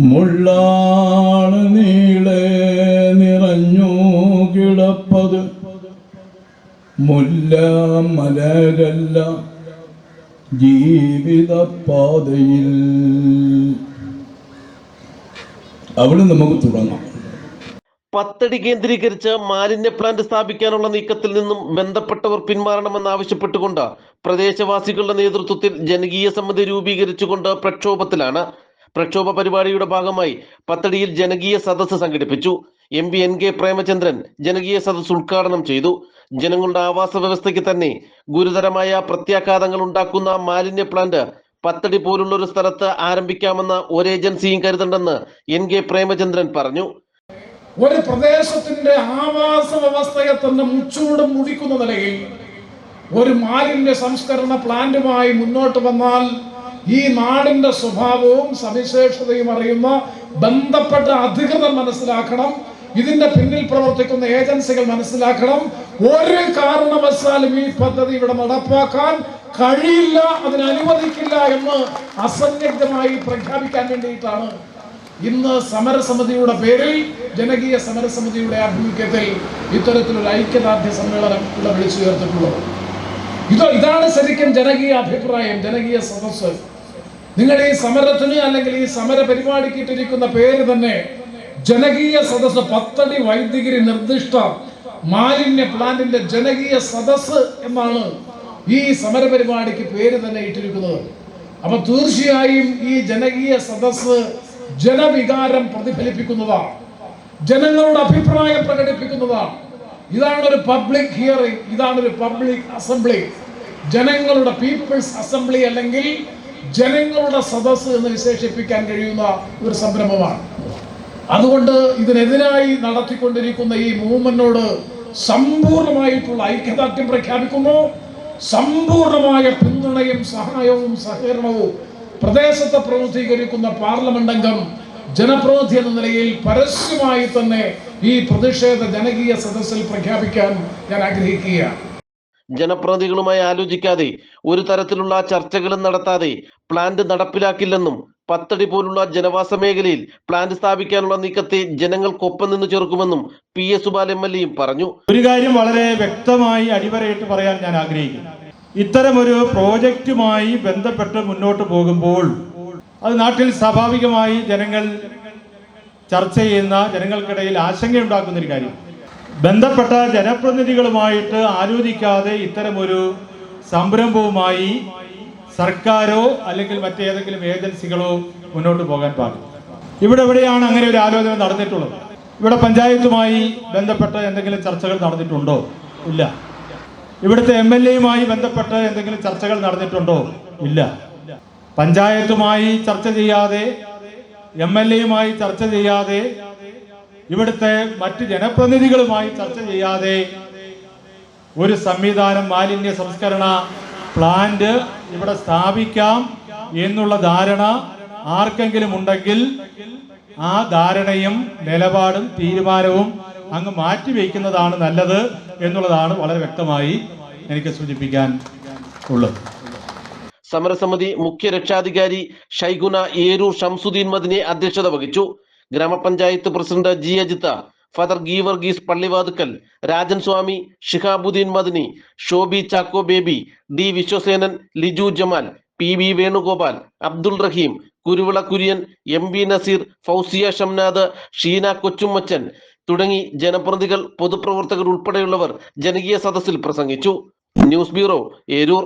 മുള്ളാണ് നീളെ നിറഞ്ഞു കിടപ്പത്. മുല്ല മലരല്ല ജീവിതപാതയിൽ. അവിടെ നമുക്ക് തുടങ്ങാം. പത്തടി കേന്ദ്രീകരിച്ച് മാലിന്യ പ്ലാന്റ് സ്ഥാപിക്കാനുള്ള നീക്കത്തിൽ നിന്നും ബന്ധപ്പെട്ടവർ പിന്മാറണമെന്നാവശ്യപ്പെട്ടുകൊണ്ട് പ്രദേശവാസികളുടെ നേതൃത്വത്തിൽ ജനകീയ സമിതി രൂപീകരിച്ചുകൊണ്ട് പ്രക്ഷോഭത്തിലാണ് പ്രക്ഷോഭ പരിപാടിയുടെ ഭാഗമായി പത്തടിയിൽ ജനകീയ സദസ്സ് സംഘടിപ്പിച്ചു. M P N K Premachandran ജനകീയ സദസ്സ് ഉദ്ഘാടനം ചെയ്തു. ജനങ്ങളുടെ ആവാസ വ്യവസ്ഥയ്ക്ക് തന്നെ ഗുരുതരമായ പ്രത്യാഘാതങ്ങൾ ഉണ്ടാക്കുന്ന മാലിന്യ പ്ലാന്റ് പത്തടി പോലുള്ള ഒരു സ്ഥലത്ത് ആരംഭിക്കാമെന്ന ഒരു ഏജൻസിയും കരുതണ്ടെന്ന് എൻ കെ പ്രേമചന്ദ്രൻ പറഞ്ഞു. ഒരു പ്രദേശത്തിന്റെ ആവാസ വ്യവസ്ഥയെ തന്നെ മുച്ചൂടും മുടിക്കുന്ന നിലയിൽ ഒരു മാലിന്യ സംസ്കരണ പ്ലാന്റുമായി മുന്നോട്ട് വന്നാൽ ഈ നാടിന്റെ സ്വഭാവവും സവിശേഷതയും അറിയുന്ന ബന്ധപ്പെട്ട അധികൃതർ മനസ്സിലാക്കണം. ഇതിന്റെ പിന്നിൽ പ്രവർത്തിക്കുന്ന ഏജൻസികൾ മനസ്സിലാക്കണം. ഒരു കാരണവശാലും ഈ പദ്ധതി ഇവിടെ നടപ്പാക്കാൻ കഴിയില്ല അതിന് അനുവദിക്കില്ല എന്ന് അസന്നിഗ്ധമായി പ്രഖ്യാപിക്കാൻ വേണ്ടിയിട്ടാണ്. ഇന്ന് സമരസമിതിയുടെ പേരിൽ ജനകീയ സമരസമിതിയുടെ ആഭിമുഖ്യത്തിൽ ഇത്തരത്തിലൊരു ഐക്യദാർഢ്യ സമ്മേളനം ഇവിടെ വിളിച്ചു ചേർത്തിട്ടുള്ളത് ഇതോ ഇതാണ് ശരിക്കും ജനകീയ അഭിപ്രായം ജനകീയ സദസ്സ്. നിങ്ങൾ ഈ സമരത്തിന് അല്ലെങ്കിൽ ഈ സമര പരിപാടിക്ക് ഇട്ടിരിക്കുന്ന പേര് തന്നെ ജനകീയ സദസ് പത്തടി വൈദ്യഗിരി നിർദ്ദിഷ്ട മാലിന്യ പ്ലാന്റിന്റെ ജനകീയ സദസ് എന്നാണ് ഈ സമര പരിപാടിക്ക് പേര് തന്നെ ഇട്ടിരിക്കുന്നത്. അപ്പൊ തീർച്ചയായും ഈ ജനകീയ സദസ് ജനവികാരം പ്രതിഫലിപ്പിക്കുന്നതാണ് ജനങ്ങളുടെ അഭിപ്രായം പ്രകടിപ്പിക്കുന്നതാണ് ഇതാണ് ഒരു പബ്ലിക് ഹിയറിംഗ് ഇതാണ് ഒരു പബ്ലിക് അസംബ്ലി. ജനങ്ങളുടെ പീപ്പിൾസ് അസംബ്ലി അല്ലെങ്കിൽ ജനങ്ങളുടെ സദസ്സ് എന്ന് വിശേഷിപ്പിക്കാൻ കഴിയുന്ന ഒരു സംരംഭമാണ്. അതുകൊണ്ട് ഇതിനെതിരായി നടത്തിക്കൊണ്ടിരിക്കുന്ന ഈ മൂവ്മെന്റിനോട് സമ്പൂർണമായിട്ടുള്ള ഐക്യദാർഢ്യം പ്രഖ്യാപിക്കുന്നു. സമ്പൂർണമായ പിന്തുണയും സഹായവും സഹകരണവും പ്രദേശത്തെ പ്രതിനിധീകരിക്കുന്ന പാർലമെന്റ് അംഗം ജനപ്രതിനിധി എന്ന നിലയിൽ പരസ്യമായി തന്നെ ഈ പ്രതിഷേധ ജനകീയ സദസ്സിൽ പ്രഖ്യാപിക്കാൻ ഞാൻ ആഗ്രഹിക്കുകയാണ്. ജനപ്രതിനിധികളുമായി ആലോചിക്കാതെ ഒരു തരത്തിലുള്ള ചർച്ചകളും നടത്താതെ പ്ലാന്റ് നടപ്പിലാക്കില്ലെന്നും പത്തടി പോലുള്ള ജനവാസ മേഖലയിൽ പ്ലാന്റ് സ്ഥാപിക്കാനുള്ള നീക്കത്തെ ജനങ്ങൾക്കൊപ്പം നിന്ന് ചേർക്കുമെന്നും P S Supal M L എയും പറഞ്ഞു. ഒരു കാര്യം വളരെ വ്യക്തമായി അടിവരയിട്ട് പറയാൻ ഞാൻ ആഗ്രഹിക്കുന്നു. ഇത്തരമൊരു പ്രോജക്റ്റുമായി ബന്ധപ്പെട്ട് മുന്നോട്ട് പോകുമ്പോൾ അത് നാട്ടിൽ സ്വാഭാവികമായി ജനങ്ങൾ ചർച്ച ചെയ്യുന്ന ജനങ്ങൾക്കിടയിൽ ആശങ്കയുണ്ടാക്കുന്ന ഒരു കാര്യം. ബന്ധപ്പെട്ട ജനപ്രതിനിധികളുമായിട്ട് ആലോചിക്കാതെ ഇത്തരമൊരു സംരംഭവുമായി സർക്കാരോ അല്ലെങ്കിൽ മറ്റേതെങ്കിലും ഏജൻസികളോ മുന്നോട്ട് പോകാൻ പാടില്ല. ഇവിടെ എവിടെയാണ് അങ്ങനെ ഒരു ആലോചന നടന്നിട്ടുള്ളത്? ഇവിടെ പഞ്ചായത്തുമായി ബന്ധപ്പെട്ട എന്തെങ്കിലും ചർച്ചകൾ നടന്നിട്ടുണ്ടോ? ഇല്ല. ഇവിടുത്തെ എം എൽ എയുമായി ബന്ധപ്പെട്ട് എന്തെങ്കിലും ചർച്ചകൾ നടന്നിട്ടുണ്ടോ? ഇല്ല. പഞ്ചായത്തുമായി ചർച്ച ചെയ്യാതെ എം എൽ എയുമായി ചർച്ച ചെയ്യാതെ ഇവിടുത്തെ മറ്റ് ജനപ്രതിനിധികളുമായി ചർച്ച ചെയ്യാതെ ഒരു സംവിധാനം മാലിന്യ സംസ്കരണ പ്ലാന്റ് ഇവിടെ സ്ഥാപിക്കാം എന്നുള്ള ധാരണ ആർക്കെങ്കിലും ഉണ്ടെങ്കിൽ ആ ധാരണയും നിലപാടും തീരുമാനവും അങ്ങ് മാറ്റിവെക്കുന്നതാണ് നല്ലത് എന്നുള്ളതാണ് വളരെ വ്യക്തമായി എനിക്ക് സൂചിപ്പിക്കാൻ ഉള്ളത്. സമരസമിതി മുഖ്യ രക്ഷാധികാരി ഷൈഗുന ഏരൂർ ഷംസുദ്ദീൻ മദിനെ അധ്യക്ഷത വഹിച്ചു. ഗ്രാമപഞ്ചായത്ത് president G Ajitha father Geevarghese Pallivathukkal Rajan Swami Shihabuddin Madani Shobi Chacko Baby D Viswasenan Liju Jamal P V Venugopal Abdul Rahim Kuruvila Kurian M V Nazeer Fousiya Shamnad Sheena Kochumachan തുടങ്ങി ജനപ്രതികൾ പൊതുപ്രവർത്തകർ ഉൾപ്പെടെയുള്ളവർ ജനകീയ സദസ്സിൽ പ്രസംഗിച്ചു. News bureau Eroor.